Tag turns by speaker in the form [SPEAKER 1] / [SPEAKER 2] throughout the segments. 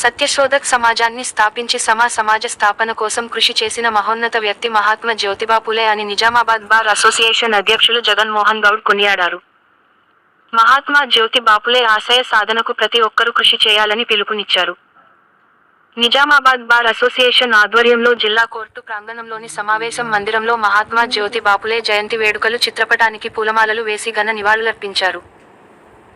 [SPEAKER 1] సత్యశోధక్ సమాజాన్ని స్థాపించి సమా సమాజ స్థాపన కోసం కృషి చేసిన మహోన్నత వ్యక్తి మహాత్మా జ్యోతిబా పులే అని నిజామాబాద్ బార్ అసోసియేషన్ అధ్యక్షులు జగన్మోహన్ గౌడ్ కొనియాడారు. మహాత్మా జ్యోతి బాపులే ఆశయ సాధనకు ప్రతి ఒక్కరూ కృషి చేయాలని పిలుపునిచ్చారు. నిజామాబాద్ బార్ అసోసియేషన్ ఆధ్వర్యంలో జిల్లా కోర్టు ప్రాంగణంలోని సమావేశం మందిరంలో మహాత్మా జ్యోతి బాపులే జయంతి వేడుకలు చిత్రపటానికి పూలమాలలు వేసి ఘన నివాళులర్పించారు.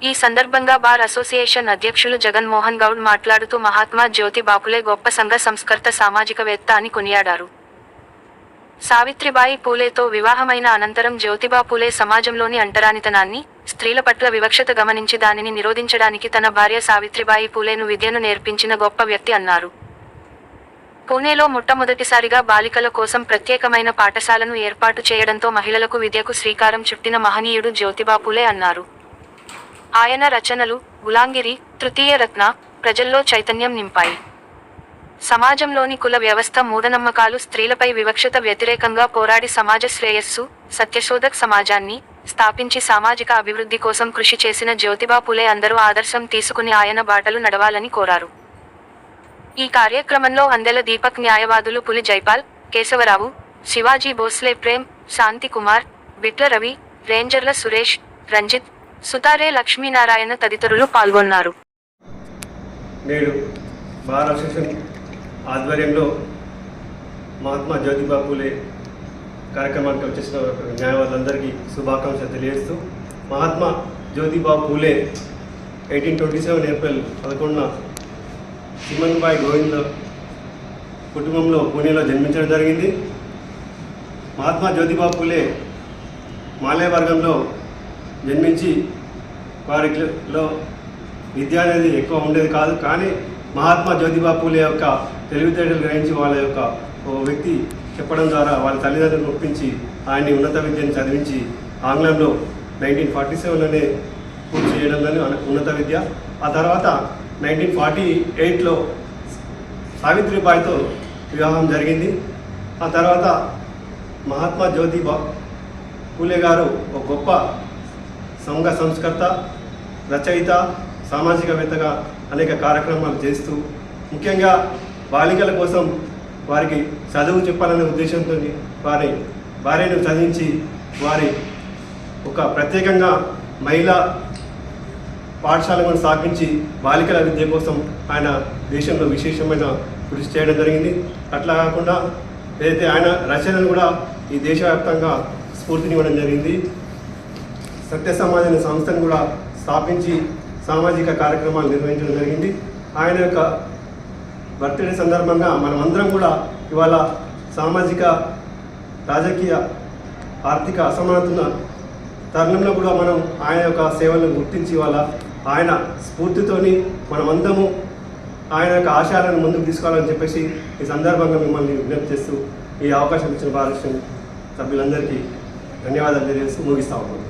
[SPEAKER 1] ఈ సందర్భంగా బార్ అసోసియేషన్ అధ్యక్షులు జగన్మోహన్ గౌడ్ మాట్లాడుతూ మహాత్మా జ్యోతి బాపులే గొప్ప సంఘ సంస్కర్త సామాజికవేత్త అని కొనియాడారు. సావిత్రిబాయి పూలేతో వివాహమైన అనంతరం జ్యోతిబా పూలే సమాజంలోని అంటరానితనాన్ని స్త్రీల పట్ల వివక్షత గమనించి దానిని నిరోధించడానికి తన భార్య సావిత్రిబాయి పూలేను విద్యను నేర్పించిన గొప్ప వ్యక్తి అన్నారు. పూణేలో మొట్టమొదటిసారిగా బాలికల కోసం ప్రత్యేకమైన పాఠశాలను ఏర్పాటు చేయడంతో మహిళలకు విద్యకు శ్రీకారం చుట్టిన మహనీయుడు జ్యోతిబా పూలే అన్నారు. ఆయన రచనలు గులాంగిరి తృతీయ రత్న ప్రజల్లో చైతన్యం నింపాయి. సమాజంలోని కుల వ్యవస్థ మూఢనమ్మకాలు స్త్రీలపై వివక్షత వ్యతిరేకంగా పోరాడి సమాజ శ్రేయస్సు సత్యశోధక్ సమాజాన్ని స్థాపించి సామాజిక అభివృద్ధి కోసం కృషి చేసిన జ్యోతిబా పులే అందరూ ఆదర్శం తీసుకుని ఆయన బాటలు నడవాలని కోరారు. ఈ కార్యక్రమంలో అందెల దీపక్ న్యాయవాదులు పులి జైపాల్ కేశవరావు శివాజీ భోస్లే ప్రేమ్ శాంతి కుమార్ బిట్ల రవి రేంజర్ల సురేష్ రంజిత్ సుతారే లక్ష్మీనారాయణ తదితరులు పాల్గొన్నారు.
[SPEAKER 2] నేడు బార్ అసోసియేషన్ ఆధ్వర్యంలో మహాత్మా జ్యోతిబా పూలే కార్యక్రమానికి వచ్చేసిన న్యాయవాదులందరికీ శుభాకాంక్షలు తెలియజేస్తూ Mahatma Jyotiba Phule eighteen twenty seven April పదకొండున సిమన్బాయ్ గోవింద కుటుంబంలో పూణేలో జన్మించడం జరిగింది. మహాత్మా జ్యోతిబా పూలే మాలయ వర్గంలో జన్మించి వారిలో విద్య అనేది ఎక్కువ ఉండేది కాదు. కానీ మహాత్మా జ్యోతిబా పూలే యొక్క తెలివితేటలు గ్రహించి వాళ్ళ యొక్క ఓ వ్యక్తి చెప్పడం ద్వారా వాళ్ళ తల్లిదండ్రులను ఒప్పించి ఆయన్ని ఉన్నత విద్యను చదివించి ఆంగ్లంలో నైన్టీన్ ఫార్టీ సెవెన్లోనే పూర్తి చేయడంలోనే ఉన్నత విద్య. ఆ తర్వాత నైన్టీన్ ఫార్టీ ఎయిట్లో సావిత్రిబాయితో వివాహం జరిగింది. ఆ తర్వాత మహాత్మా జ్యోతిబా పూలే గారు ఒక గొప్ప సంఘ సంస్కర్త రచయిత సామాజికవేత్తగా అనేక కార్యక్రమాలు చేస్తూ ముఖ్యంగా బాలికల కోసం వారికి చదువు చెప్పాలనే ఉద్దేశంతో వారి భార్యను చదివించి వారి ఒక ప్రత్యేకంగా మహిళా పాఠశాలను స్థాపించి బాలికల విద్య కోసం ఆయన దేశంలో విశేషమైన కృషి చేయడం జరిగింది. అట్లా కాకుండా ఏదైతే ఆయన రచనలు కూడా ఈ దేశవ్యాప్తంగా స్ఫూర్తినివ్వడం జరిగింది. సత్య సమాజ్ అనే సంస్థను కూడా స్థాపించి సామాజిక కార్యక్రమాలు నిర్వహించడం జరిగింది. ఆయన యొక్క బర్త్డే సందర్భంగా మనమందరం కూడా ఇవాళ సామాజిక రాజకీయ ఆర్థిక అసమానతల తరుణంలో కూడా మనం ఆయన యొక్క సేవలను గుర్తించి ఇవాళ ఆయన స్ఫూర్తితోని మనమందరము ఆయన యొక్క ఆశయాలను ముందుకు తీసుకోవాలని చెప్పేసి ఈ సందర్భంగా మిమ్మల్ని విజ్ఞప్తి చేస్తూ ఈ అవకాశం ఇచ్చిన భారత సభ్యులందరికీ ధన్యవాదాలు తెలియజేస్తూ ముగిస్తా ఉన్నాను.